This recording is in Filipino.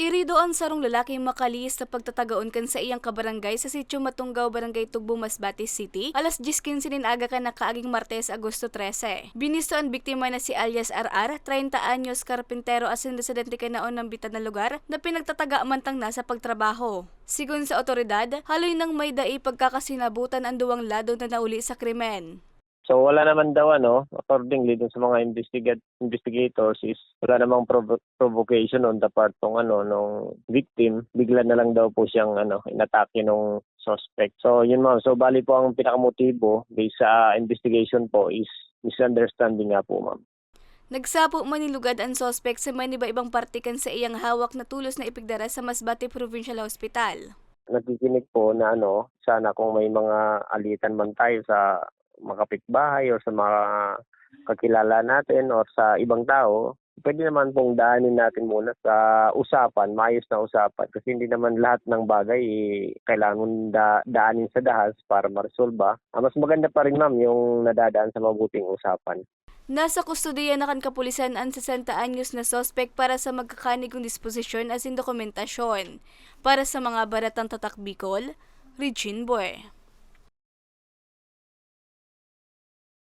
Irido ang sarong lalaki makalis sa pagtatagaon kan sa iyang kabarangay sa sitio Matunggaw, Barangay Tugbo, Masbate City. Alas 10.15 nin aga ka na kaaging Martes, Agosto 13. Binisto ang biktima na si alias RR, 30 anyos karpintero asin residente kanaon ng bitan na lugar na pinagtataga mantang nasa pagtrabaho. Sigun sa otoridad, haloy nang may dai pagkakasinabutan ang duwang lado na nauli sa krimen. So wala naman daw ano, accordingly dun sa mga investigat- investigators is wala namang provo- provocation on the part ng ano nung victim. Bigla na lang daw po siyang ano inatake nung suspect. So yun ma'am. So bali po ang pinakamotibo based sa investigation po is misunderstanding nga po ma'am. Nagsapo manilugad ang sospek sa maniba ibang partikan sa iyang hawak na tulos na ipigdara sa Masbate Provincial Hospital. Nakikinig po na ano, sana kung may mga alitan man tayo sa mga kapitbahay or sa mga kakilala natin or sa ibang tao, pwede naman pong daanin natin muna sa usapan, maayos na usapan. Kasi hindi naman lahat ng bagay eh, kailangan da- daanin sa dahas para maresolba. Ah, mas maganda pa rin ma'am yung nadadaan sa mabuting usapan. Nasa kustudiya na kan kapulisan ang 60 anyos na sospek para sa magkakanigong disposisyon as in dokumentasyon. Para sa mga baratang tatak Bicol, Regine Boy.